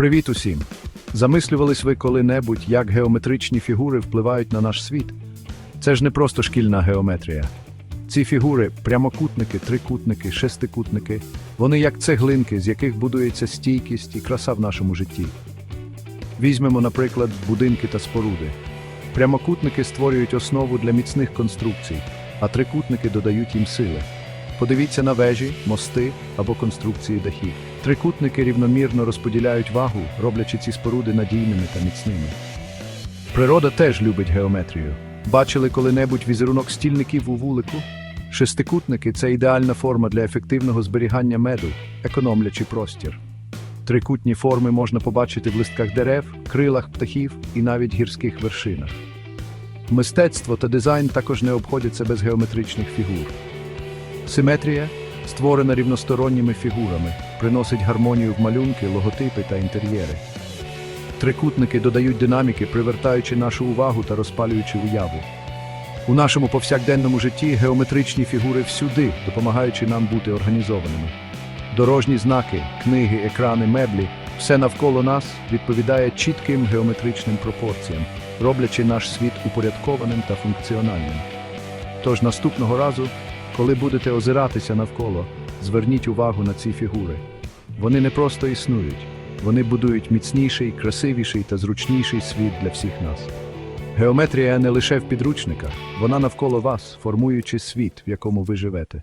Привіт усім! Замислювались ви коли-небудь, як геометричні фігури впливають на наш світ? Це ж не просто шкільна геометрія. Ці фігури прямокутники, трикутники, шестикутники, вони як цеглинки, з яких будується стійкість і краса в нашому житті. Візьмемо, наприклад, будинки та споруди. Прямокутники створюють основу для міцних конструкцій, а трикутники додають їм сили. Подивіться на вежі, мости або конструкції дахів. Трикутники рівномірно розподіляють вагу, роблячи ці споруди надійними та міцними. Природа теж любить геометрію. Бачили коли-небудь візерунок стільників у вулику? Шестикутники це ідеальна форма для ефективного зберігання меду, економлячи простір. Трикутні форми можна побачити в листках дерев, крилах птахів і навіть гірських вершинах. Мистецтво та дизайн також не обходяться без геометричних фігур. Симетрія, створена рівносторонніми фігурами, приносить гармонію в малюнки, логотипи та інтер'єри. Трикутники додають динаміки, привертаючи нашу увагу та розпалюючи уяву. У нашому повсякденному житті геометричні фігури всюди, допомагаючи нам бути організованими. Дорожні знаки, книги, екрани, меблі все навколо нас відповідає чітким геометричним пропорціям, роблячи наш світ упорядкованим та функціональним. Тож наступного разу, коли будете озиратися навколо, зверніть увагу на ці фігури. Вони не просто існують, вони будують міцніший, красивіший та зручніший світ для всіх нас. Геометрія не лише в підручниках, вона навколо вас, формуючи світ, в якому ви живете.